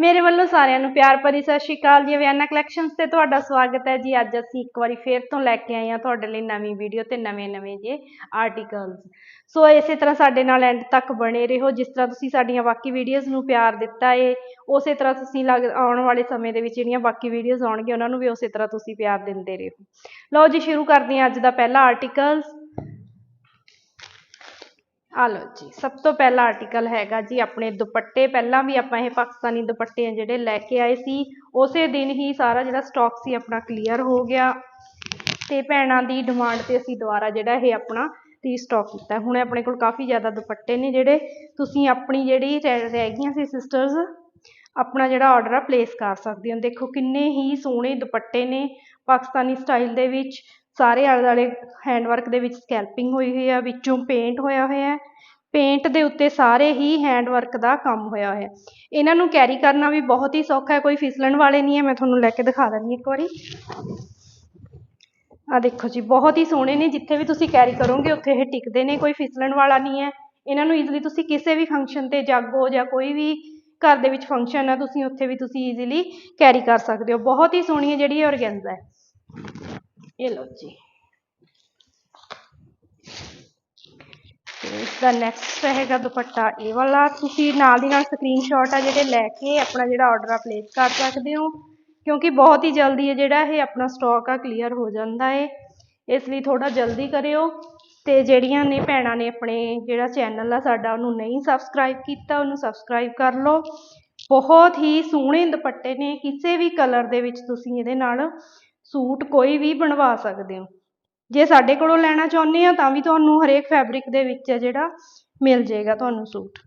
ਮੇਰੇ ਵੱਲੋਂ ਸਾਰਿਆਂ ਨੂੰ ਪਿਆਰ ਭਰੀ ਸਤਿ ਸ਼੍ਰੀ ਅਕਾਲ ਜੀ। ਵਿਆਨਾ ਕਲੈਕਸ਼ਨਸ ਤੇ ਤੁਹਾਡਾ ਸਵਾਗਤ ਹੈ ਜੀ। ਅੱਜ ਅਸੀਂ ਇੱਕ ਵਾਰੀ ਫੇਰ ਤੋਂ ਲੈ ਕੇ ਆਏ ਹਾਂ ਤੁਹਾਡੇ ਲਈ ਨਵੀਂ ਵੀਡੀਓ ਤੇ ਨਵੇਂ-ਨਵੇਂ ਜੇ ਆਰਟੀਕਲਸ ਸੋ ਇਸੇ ਤਰ੍ਹਾਂ ਸਾਡੇ ਨਾਲ ਐਂਡ ਤੱਕ ਬਣੇ ਰਹੋ। ਜਿਸ ਤਰ੍ਹਾਂ ਤੁਸੀਂ ਸਾਡੀਆਂ ਬਾਕੀ ਵੀਡੀਓਜ਼ ਨੂੰ ਪਿਆਰ ਦਿੱਤਾ ਏ, ਉਸੇ ਤਰ੍ਹਾਂ ਤੁਸੀਂ ਲੱਗ, ਆਉਣ ਵਾਲੇ ਸਮੇਂ ਦੇ ਵਿੱਚ ਜਿਹੜੀਆਂ ਬਾਕੀ ਵੀਡੀਓਜ਼ ਆਉਣਗੀਆਂ, ਉਹਨਾਂ ਨੂੰ ਵੀ ਉਸੇ ਤਰ੍ਹਾਂ ਤੁਸੀਂ ਪਿਆਰ ਦਿੰਦੇ ਰਹੋ। ਲਓ ਜੀ, ਸ਼ੁਰੂ ਕਰਦੇ ਹਾਂ ਅੱਜ ਦਾ ਪਹਿਲਾ ਆਰਟੀਕਲਸ ਆ ਲਓ ਜੀ, ਸਭ ਤੋਂ ਪਹਿਲਾ ਆਰਟੀਕਲ ਹੈਗਾ ਜੀ, ਆਪਣੇ ਦੁਪੱਟੇ। ਪਹਿਲਾਂ ਵੀ ਆਪਾਂ ਇਹ ਪਾਕਿਸਤਾਨੀ ਦੁਪੱਟੇ ਆ ਜਿਹੜੇ ਲੈ ਕੇ ਆਏ ਸੀ। ਉਸੇ ਦਿਨ ਹੀ ਸਾਰਾ ਜਿਹੜਾ ਸਟਾਕ ਸੀ ਆਪਣਾ ਕਲੀਅਰ ਹੋ ਗਿਆ। ਤੇ ਭੈਣਾਂ ਦੀ ਡਿਮਾਂਡ ਤੇ ਅਸੀਂ ਦੁਬਾਰਾ ਜਿਹੜਾ ਇਹ ਆਪਣਾ ਰੀਸਟਾਕ ਕੀਤਾ। ਹੁਣ ਆਪਣੇ ਕੋਲ ਕਾਫੀ ਜ਼ਿਆਦਾ ਦੁਪੱਟੇ ਨੇ ਜਿਹੜੇ ਤੁਸੀਂ ਆਪਣੀ ਜਿਹੜੀ ਰਹਿ ਰਹਿ ਗਈਆਂ ਸੀ ਸਿਸਟਰਸ ਆਪਣਾ ਜਿਹੜਾ ਆਰਡਰ ਆ ਪਲੇਸ ਕਰ ਸਕਦੇ ਹੋ। ਦੇਖੋ ਕਿੰਨੇ ਹੀ ਸੋਹਣੇ ਦੁਪੱਟੇ ਨੇ ਪਾਕਿਸਤਾਨੀ ਸਟਾਈਲ ਦੇ ਵਿੱਚ। ਸਾਰੇ ਆਲੇ ਦੁਆਲੇ ਹੈਂਡਵਰਕ ਦੇ ਵਿੱਚ ਸਕੈਲਪਿੰਗ ਹੋਈ ਹੋਈ ਆ, ਵਿੱਚੋਂ ਪੇਂਟ ਹੋਇਆ ਹੋਇਆ ਪੇਂਟ ਦੇ ਉੱਤੇ ਸਾਰੇ ਹੀ ਹੈਂਡਵਰਕ ਦਾ ਕੰਮ ਹੋਇਆ ਹੋਇਆ ਇਹਨਾਂ ਨੂੰ ਕੈਰੀ ਕਰਨਾ ਵੀ ਬਹੁਤ ਹੀ ਸੌਖਾ ਕੋਈ ਫਿਸਲਣ ਵਾਲੇ ਨਹੀਂ ਹੈ। ਮੈਂ ਤੁਹਾਨੂੰ ਲੈ ਕੇ ਦਿਖਾ ਦਿੰਦੀ ਇੱਕ ਵਾਰੀ। ਆ ਦੇਖੋ ਜੀ, ਬਹੁਤ ਹੀ ਸੋਹਣੇ ਨੇ। ਜਿੱਥੇ ਵੀ ਤੁਸੀਂ ਕੈਰੀ ਕਰੋਗੇ, ਉੱਥੇ ਇਹ ਟਿਕਦੇ ਨੇ, ਕੋਈ ਫਿਸਲਣ ਵਾਲਾ ਨਹੀਂ ਹੈ। ਇਹਨਾਂ ਨੂੰ ਈਜ਼ੀਲੀ ਤੁਸੀਂ ਕਿਸੇ ਵੀ ਫੰਕਸ਼ਨ ਤੇ ਜਾਗੋ ਜਾਂ ਕੋਈ ਵੀ ਘਰ ਦੇ ਵਿੱਚ ਫੰਕਸ਼ਨ ਹੈ ਤੁਸੀਂ ਉੱਥੇ ਵੀ ਤੁਸੀਂ ਈਜ਼ੀਲੀ ਕੈਰੀ ਕਰ ਸਕਦੇ ਹੋ। ਬਹੁਤ ਹੀ ਸੋਹਣੀ ਹੈ ਜਿਹੜੀ ਇਹ ਔਰਗੈਂਜ਼ਾ ਹੈ। ਇਹ ਲਓ ਜੀ। ਤੇ ਨੈਕਸਟ ਰਹੇਗਾ ਦੁਪੱਟਾ ਇਹ ਵਾਲਾ। ਤੁਸੀਂ ਨਾਲ ਦੀ ਨਾਲ ਸਕਰੀਨਸ਼ਾਟ ਆ ਜਿਹੜੇ ਲੈ ਕੇ ਆਪਣਾ ਜਿਹੜਾ ਆਰਡਰ ਆ ਪਲੇਸ ਕਰ ਸਕਦੇ ਹੋ। ਕਿਉਂਕਿ ਬਹੁਤ ਹੀ ਜਲਦੀ ਹੈ ਜਿਹੜਾ ਇਹ ਆਪਣਾ ਸਟਾਕ ਆ ਕਲੀਅਰ ਹੋ ਜਾਂਦਾ ਹੈ ਇਸ ਲਈ ਥੋੜਾ ਜਲਦੀ ਕਰਿਓ। ਤੇ ਜਿਹੜੀਆਂ ਨੇ ਭੈਣਾਂ ਨੇ ਆਪਣੇ ਜਿਹੜਾ ਚੈਨਲ ਆ ਸਾਡਾ, ਉਹਨੂੰ ਨਹੀਂ ਸਬਸਕ੍ਰਾਈਬ ਕੀਤਾ, ਉਹਨੂੰ ਸਬਸਕ੍ਰਾਈਬ ਕਰ ਲਓ। ਬਹੁਤ ਹੀ ਸੋਹਣੇ ਦੁਪੱਟੇ ਨੇ। ਕਿਸੇ ਵੀ ਕਲਰ ਦੇ ਵਿੱਚ ਤੁਸੀਂ ਇਹਦੇ ਨਾਲ ਸੂਟ ਕੋਈ ਵੀ ਬਣਵਾ ਸਕਦੇ ਹੋ। ਜੇ ਸਾਡੇ ਕੋਲੋਂ ਲੈਣਾ ਚਾਹੁੰਦੇ ਆ ਤਾਂ ਵੀ ਤੁਹਾਨੂੰ ਹਰੇਕ ਫੈਬਰਿਕ ਦੇ ਵਿੱਚ ਹੈ ਜਿਹੜਾ ਮਿਲ ਜਾਏਗਾ ਤੁਹਾਨੂੰ ਸੂਟ।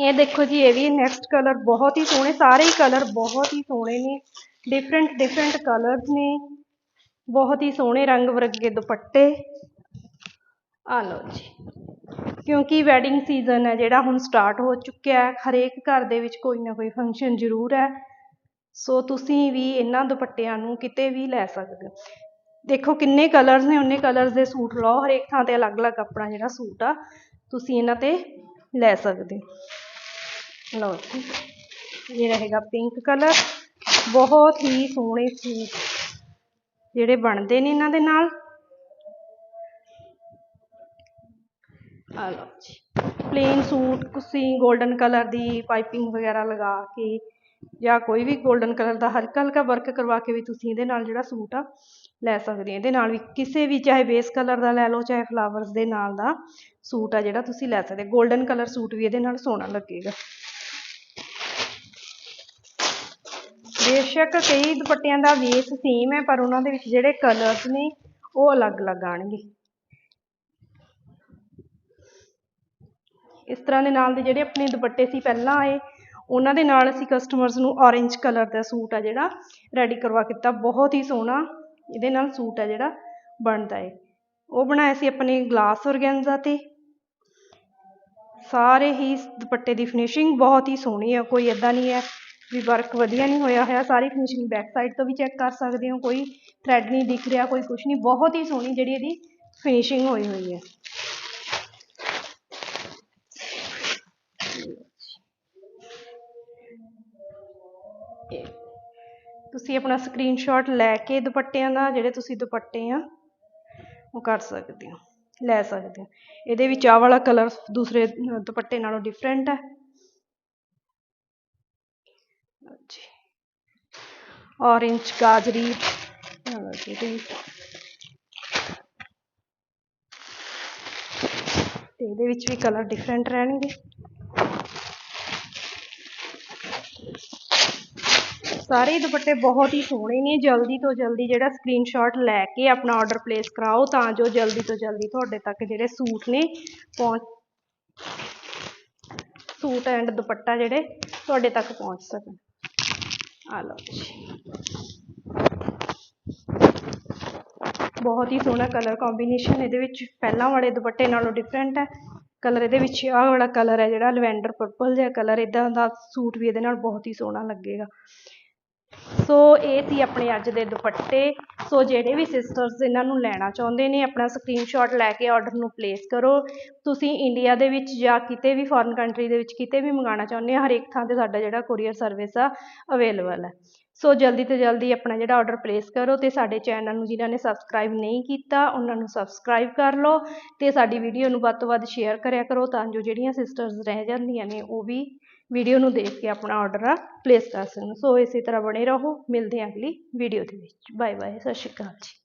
ਇਹ ਦੇਖੋ ਜੀ, ਇਹ ਵੀ ਨੈਕਸਟ ਕਲਰ ਬਹੁਤ ਹੀ ਸੋਹਣੇ, ਸਾਰੇ ਹੀ ਕਲਰ ਬਹੁਤ ਹੀ ਸੋਹਣੇ ਨੇ। ਡਿਫਰੈਂਟ ਡਿਫਰੈਂਟ ਕਲਰਸ ਨੇ। ਬਹੁਤ ਹੀ ਸੋਹਣੇ ਰੰਗ ਵਰਗੇ ਦੁਪੱਟੇ। ਆ ਲਓ ਜੀ। ਕਿਉਂਕਿ ਵੈਡਿੰਗ ਸੀਜ਼ਨ ਹੈ ਜਿਹੜਾ ਹੁਣ ਸਟਾਰਟ ਹੋ ਚੁੱਕਿਆ ਹੈ, ਹਰੇਕ ਘਰ ਦੇ ਵਿੱਚ ਕੋਈ ਨਾ ਕੋਈ ਫੰਕਸ਼ਨ ਜ਼ਰੂਰ ਹੈ। ਸੋ ਤੁਸੀਂ ਵੀ ਇਹਨਾਂ ਦੁਪੱਟਿਆਂ ਨੂੰ ਕਿਤੇ ਵੀ ਲੈ ਸਕਦੇ ਹੋ। ਦੇਖੋ ਕਿੰਨੇ ਕਲਰਸ ਨੇ ਉਹਨੇ ਕਲਰਸ ਦੇ ਸੂਟ ਲਓ, ਹਰੇਕ ਥਾਂ ਤੇ ਅਲੱਗ-ਅਲੱਗ ਆਪਣਾ ਜਿਹੜਾ ਸੂਟ ਆ, ਤੁਸੀਂ ਇਹਨਾਂ ਤੇ ਲੈ ਸਕਦੇ ਲਓ ਜੀ, ਇਹ ਰਹੇਗਾ ਪਿੰਕ ਕਲਰ ਬਹੁਤ ਹੀ ਸੋਹਣੇ ਸੂਟ ਜਿਹੜੇ ਬਣਦੇ ਨੇ ਇਹਨਾਂ ਦੇ ਨਾਲ। ਆ ਲਓ ਜੀ ਪਲੇਨ ਸੂਟ, ਤੁਸੀਂ 골ਡਨ ਕਲਰ ਦੀ ਪਾਈਪਿੰਗ ਵਗੈਰਾ ਲਗਾ ਕੇ ਜਾਂ ਕੋਈ ਵੀ ਗੋਲਡਨ ਕਲਰ ਦਾ ਹਲਕਾ ਹਲਕਾ ਵਰਕ ਕਰਵਾ ਕੇ ਵੀ ਤੁਸੀਂ ਇਹਦੇ ਨਾਲ ਜਿਹੜਾ ਸੂਟ ਆ ਲੈ ਸਕਦੇ ਹੋ। ਇਹਦੇ ਨਾਲ ਵੀ ਕਿਸੇ ਵੀ ਚਾਹੇ ਬੇਸ ਕਲਰ ਦਾ ਲੈ ਲਓ, ਚਾਹੇ ਫਲਾਵਰਸ ਦੇ ਨਾਲ ਦਾ ਸੂਟ ਆ ਜਿਹੜਾ ਤੁਸੀਂ ਲੈ ਸਕਦੇ 골ਡਨ ਕਲਰ ਸੂਟ ਵੀ ਇਹਦੇ ਨਾਲ ਸੋਹਣਾ ਲੱਗੇਗਾ। ਬੇਸ਼ੱਕ ਕਈ ਦੁਪੱਟਿਆਂ ਦਾ ਬੇਸ ਸੇਮ ਹੈ, ਪਰ ਉਹਨਾਂ ਦੇ ਵਿੱਚ ਜਿਹੜੇ ਕਲਰਸ ਨੇ, ਉਹ ਅਲੱਗ-ਅਲੱਗ ਆਣਗੇ ਇਸ ਤਰ੍ਹਾਂ ਦੇ ਨਾਲ ਦੇ ਜਿਹੜੇ ਆਪਣੇ ਦੁਪੱਟੇ ਸੀ, ਪਹਿਲਾਂ ਆਏ ਉਹਨਾਂ ਦੇ ਨਾਲ ਅਸੀਂ ਕਸਟਮਰਸ ਨੂੰ orange ਕਲਰ ਦਾ ਸੂਟ ਆ ਜਿਹੜਾ ਰੈਡੀ ਕਰਵਾ ਕੀਤਾ ਬਹੁਤ ਹੀ ਸੋਹਣਾ ਇਹਦੇ ਨਾਲ ਸੂਟ ਆ ਜਿਹੜਾ ਬਣਦਾ ਏ। ਉਹ ਬਣਾਇਆ ਸੀ ਆਪਣੇ ਗਲਾਸ ਔਰਗੈਂਜ਼ਾ ਤੇ। ਸਾਰੇ ਹੀ ਦੁਪੱਟੇ ਦੀ ਫਿਨਿਸ਼ਿੰਗ ਬਹੁਤ ਹੀ ਸੋਹਣੀ ਆ, ਕੋਈ ਇਦਾਂ ਨਹੀਂ ਹੈ ਵੀ ਵਰਕ ਵਧੀਆ ਨਹੀਂ ਹੋਇਆ ਹੋਇਆ। ਸਾਰੀ ਫਿਨਿਸ਼ਿੰਗ ਬੈਕ ਸਾਈਡ ਤੋਂ ਵੀ ਚੈੱਕ ਕਰ ਸਕਦੇ ਹੋ, ਕੋਈ ਥ੍ਰੈਡ ਨਹੀਂ ਦਿਖ ਰਿਹਾ, ਕੋਈ ਕੁਝ ਨਹੀਂ। ਬਹੁਤ ਹੀ ਸੋਹਣੀ ਜਿਹੜੀ ਇਹਦੀ ਫਿਨਿਸ਼ਿੰਗ ਹੋਈ ਹੋਈ ਹੈ। ਇਹ ਤੁਸੀਂ ਆਪਣਾ ਸਕਰੀਨਸ਼ਾਟ ਲੈ ਕੇ ਦੁਪੱਟਿਆਂ ਦਾ, ਜਿਹੜੇ ਤੁਸੀਂ ਦੁਪੱਟੇ ਆ, ਉਹ ਕਰ ਸਕਦੇ ਹੋ, ਲੈ ਸਕਦੇ ਹੋ। ਇਹਦੇ ਵਿੱਚ ਆਹ ਵਾਲਾ ਕਲਰ ਦੂਸਰੇ ਦੁਪੱਟੇ ਨਾਲੋਂ ਡਿਫਰੈਂਟ ਹੈ। ਜੀ। Orange ਗਾਜਰੀ ਇਹਦੇ ਵਿੱਚ। ਵੀ ਕਲਰ ਡਿਫਰੈਂਟ ਰਹਿਣਗੇ। ਸਾਰੇ ਹੀ ਦੁਪੱਟੇ ਬਹੁਤ ਹੀ ਸੋਹਣੇ ਨੇ। ਜਲਦੀ ਤੋਂ ਜਲਦੀ ਜਿਹੜਾ ਸਕਰੀਨਸ਼ਾਟ ਲੈ ਕੇ ਆਪਣਾ ਆਰਡਰ ਪਲੇਸ ਕਰਾਓ ਤਾਂ ਜੋ ਜਲਦੀ ਤੋਂ ਜਲਦੀ ਤੁਹਾਡੇ ਤੱਕ ਜਿਹੜੇ ਸੂਟ ਨੇ ਪਹੁੰਚ ਸੂਟ ਐਂਡ ਦੁਪੱਟਾ ਜਿਹੜੇ ਤੁਹਾਡੇ ਤੱਕ ਪਹੁੰਚ ਸਕਣ। ਆ ਲਓ ਜੀ। ਬਹੁਤ ਹੀ ਸੋਹਣਾ ਕਲਰ ਕੰਬੀਨੇਸ਼ਨ ਇਹਦੇ ਵਿੱਚ। ਪਹਿਲਾਂ ਵਾਲੇ ਦੁਪੱਟੇ ਨਾਲੋਂ ਡਿਫਰੈਂਟ ਹੈ। ਕਲਰ ਇਹਦੇ ਵਿੱਚ ਆਹ ਵਾਲਾ ਕਲਰ ਹੈ ਜਿਹੜਾ ਲਵੈਂਡਰ ਪਰਪਲ ਜਿਹਾ ਕਲਰ ਇਦਾਂ ਦਾ ਸੂਟ ਵੀ ਇਹਦੇ ਨਾਲ ਬਹੁਤ ਹੀ ਸੋਹਣਾ ਲੱਗੇਗਾ। ਸੋ ਇਹ ਸੀ ਆਪਣੇ ਅੱਜ ਦੇ ਦੁਪੱਟੇ। ਸੋ ਜਿਹੜੇ ਵੀ ਸਿਸਟਰਸ ਇਹਨਾਂ ਨੂੰ ਲੈਣਾ ਚਾਹੁੰਦੇ ਨੇ, ਆਪਣਾ ਸਕਰੀਨਸ਼ਾਟ ਲੈ ਕੇ ਆਰਡਰ ਨੂੰ ਪਲੇਸ ਕਰੋ। ਤੁਸੀਂ ਇੰਡੀਆ ਦੇ ਵਿੱਚ ਜਾਂ ਕਿਤੇ ਵੀ ਫੋਰਨ ਕੰਟਰੀ ਦੇ ਵਿੱਚ ਕਿਤੇ ਵੀ ਮੰਗਾਉਣਾ ਚਾਹੁੰਦੇ ਆ ਹਰੇਕ ਥਾਂ ਤੇ ਸਾਡਾ ਜਿਹੜਾ ਕੋਰੀਅਰ ਸਰਵਿਸ ਆ ਅਵੇਲੇਬਲ ਹੈ। ਸੋ ਜਲਦੀ ਤੋਂ ਜਲਦੀ ਆਪਣਾ ਜਿਹੜਾ ਔਡਰ ਪਲੇਸ ਕਰੋ ਅਤੇ ਸਾਡੇ ਚੈਨਲ ਨੂੰ ਜਿਨ੍ਹਾਂ ਨੇ ਸਬਸਕ੍ਰਾਈਬ ਨਹੀਂ ਕੀਤਾ, ਉਹਨਾਂ ਨੂੰ ਸਬਸਕ੍ਰਾਈਬ ਕਰ ਲਓ ਅਤੇ ਸਾਡੀ ਵੀਡੀਓ ਨੂੰ ਵੱਧ ਤੋਂ ਵੱਧ ਸ਼ੇਅਰ ਕਰਿਆ ਕਰੋ ਤਾਂ ਜੋ ਜਿਹੜੀਆਂ ਸਿਸਟਰਸ ਰਹਿ ਜਾਂਦੀਆਂ ਨੇ ਉਹ ਵੀ ਵੀਡੀਓ ਨੂੰ ਦੇਖ ਕੇ ਆਪਣਾ ਔਡਰ ਆ ਪਲੇਸ ਕਰ ਸਕਣ। ਸੋ ਇਸੇ ਤਰ੍ਹਾਂ ਬਣੇ ਰਹੋ, ਮਿਲਦੇ ਹਾਂ ਅਗਲੀ ਵੀਡੀਓ ਦੇ ਵਿੱਚ। ਬਾਏ ਬਾਏ ਸਤਿ ਸ਼੍ਰੀ ਅਕਾਲ ਜੀ।